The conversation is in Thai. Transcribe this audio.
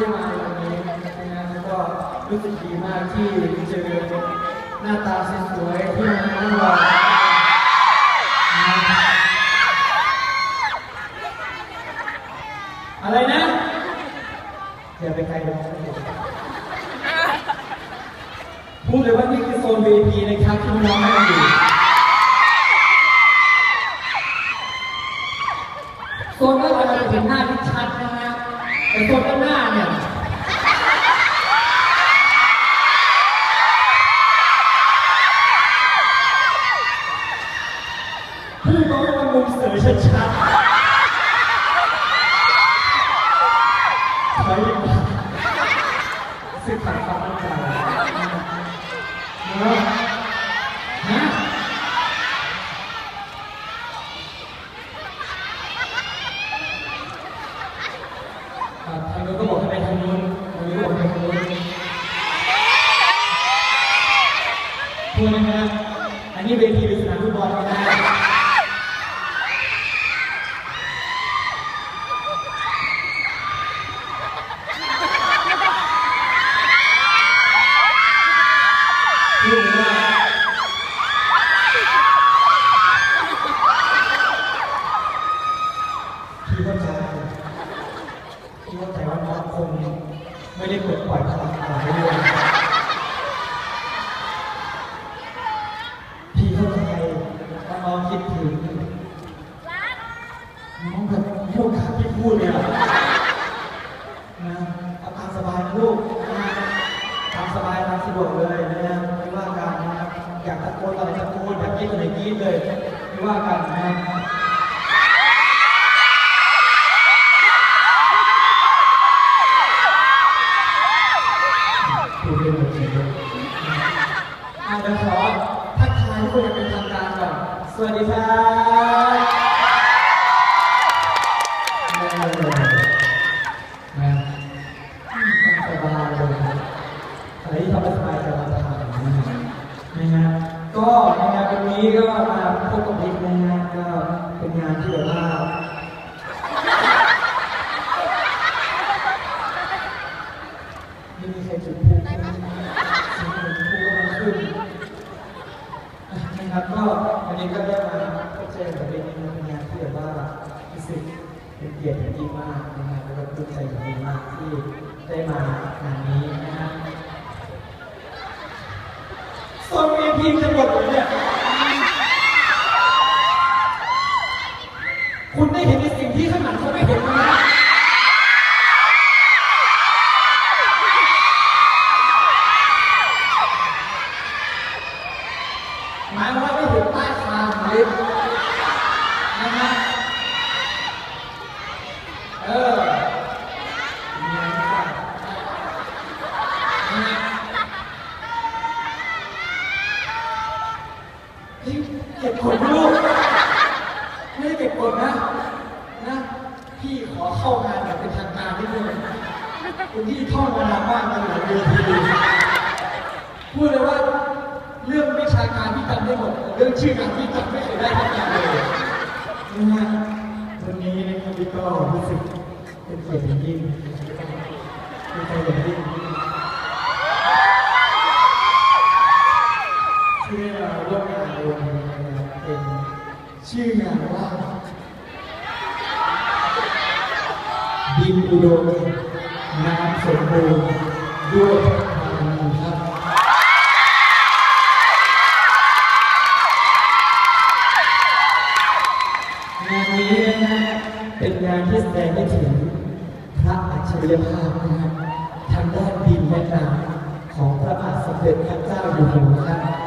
ที่ได้มาในวันนี้นะแล้วก็รู้สึกดีมากที่เจอหน้าตาสวยๆที่มันน่ารักอะไรนะอย่าไปไกลเลยพูดเลยว่านี่คือโซน VIP นะครับที่น้องๆนั่งอยู่โซนด้านหลังเราจะเห็นหน้าที่ชัดนะฮะแต่โซนด้านหน้าเนี่ย พูดมาว่ามันมุมเสือ ท่าสึกขาดความมั่นใจนะฮะทางนู้นก็บอกให้ไปทางนู้นทางนี้ก็บอกไปทางนู้นพูดนะฮะอันนี้เวทีหรือสนามฟุตบอลก็ได้ พูดว่าพี่เข้าใจพี่เข้าใจว่าน้องคง ไม่ได้ปลดปล่อยพลังอะไรเลยพี่เข้าใจน้องคิดถึงน้องแบบให้โอกาสพี่พูดเนี่ยนะเอาตามสบายนะลูกนะตามสบายตามสะดวกเลยนะไม่ว่ากันนะครับอยากตะโกนอะไรตะโกนอยากกรีดอะไรกรีดเลยไม่ว่ากันนะ รื่องจริงเลยอะเดี๋ยวขอทักทายทุกคนอย่างเป็นทางการก่อนสวัสดีครับเออนะสบายเลยครับอะไรที่ทำให้สบายใจเราทำนะฮะนะฮะก็ในงานวันนี้ก็มาพบกับบิ๊กนะฮะก็เป็นงานที่แบบว่าไม่มีใครจุดพลุขึ้นเสียงเหมือนพลุกำลังขึ้นอะนะครับก็วันนี้ก็ได้มาพบเจอกับเรื่องนี้เป็นงานที่แบบว่ารู้สึก เกียรติอย่างยิ่งมากนะครับแล้วก็ภูมิใจอย่างยิ่งมากที่ได้มางานนี้นะครับโซนเอพีจะหมดเลยเนี่ย คุณได้เห็นในสิ่งที่ข้างหลังเขาไม่เห็นไหม หมายความว่าไม่ถึงใต้คางลิฟต์นะฮะเออเนี่ยนะครับนะฮะ เฮ้ยเก็บกดลูกไม่ได้เก็บกดนะ นะ พี่ขอเข้างานแบบเป็นทางการนิดนึงคุณพี่ท่องมานานมากเลยหลายเดือนทีพูดเลยว่าเรื่องวิชาการที่จำได้หมดเรื่องชื่องานที่จำไม่เคยได้ทั้งอย่างเลยนะฮะวันนี้นะครับพี่ก็รู้สึกเป็นเกียรติอย่างยิ่งดีใจอย่างยิ่ง ที่ได้มาร่วมงานในวันนี้นะครับเป็นชื่องานว่าดินอุดมน้ำสมบูรณ์ด้วยพลังงานครับงานนี้นะฮะเป็นงานที่แสดงให้ถึงพระอัจฉริยภาพนะฮะทางด้านดินและน้ำของพระบาทสมเด็จพระเจ้าอยู่หัวครับ